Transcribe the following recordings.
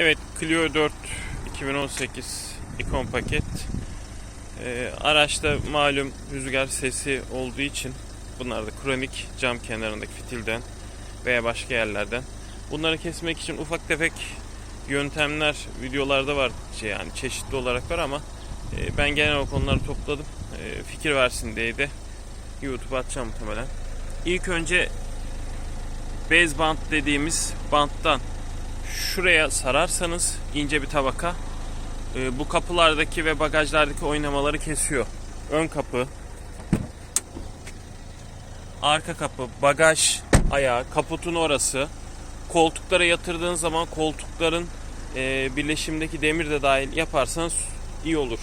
Evet Clio 4 2018 ikon paket. Ee, araçta malum rüzgar sesi olduğu için bunlar da kronik cam kenarındaki fitilden veya başka yerlerden. Bunları kesmek için ufak tefek yöntemler videolarda var şey yani çeşitli olarak var ama e, ben genel o konuları topladım. E, fikir versin diye de YouTube'a atacağım muhtemelen. İlk önce bez bant dediğimiz banttan şuraya sararsanız ince bir tabaka e, bu kapılardaki ve bagajlardaki oynamaları kesiyor. Ön kapı, arka kapı, bagaj ayağı, kaputun orası, koltuklara yatırdığın zaman koltukların e, birleşimdeki demir de dahil yaparsanız iyi olur.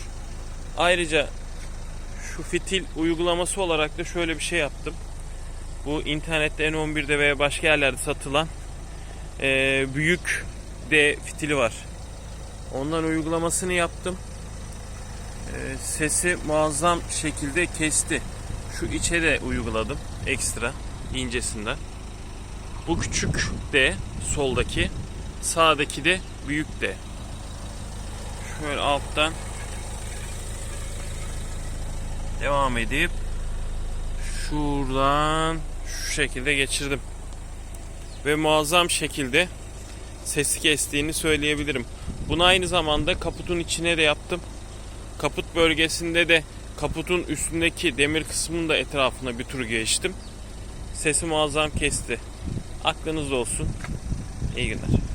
Ayrıca şu fitil uygulaması olarak da şöyle bir şey yaptım. Bu internette N11'de veya başka yerlerde satılan e, büyük D fitili var. Ondan uygulamasını yaptım. E, sesi muazzam şekilde kesti. Şu içe de uyguladım ekstra incesinden. Bu küçük D soldaki, sağdaki de büyük D. Şöyle alttan devam edip şuradan şu şekilde geçirdim. Ve muazzam şekilde sesi kestiğini söyleyebilirim. Bunu aynı zamanda kaputun içine de yaptım. Kaput bölgesinde de kaputun üstündeki demir kısmının da etrafına bir tur geçtim. Sesi muazzam kesti. Aklınızda olsun. İyi günler.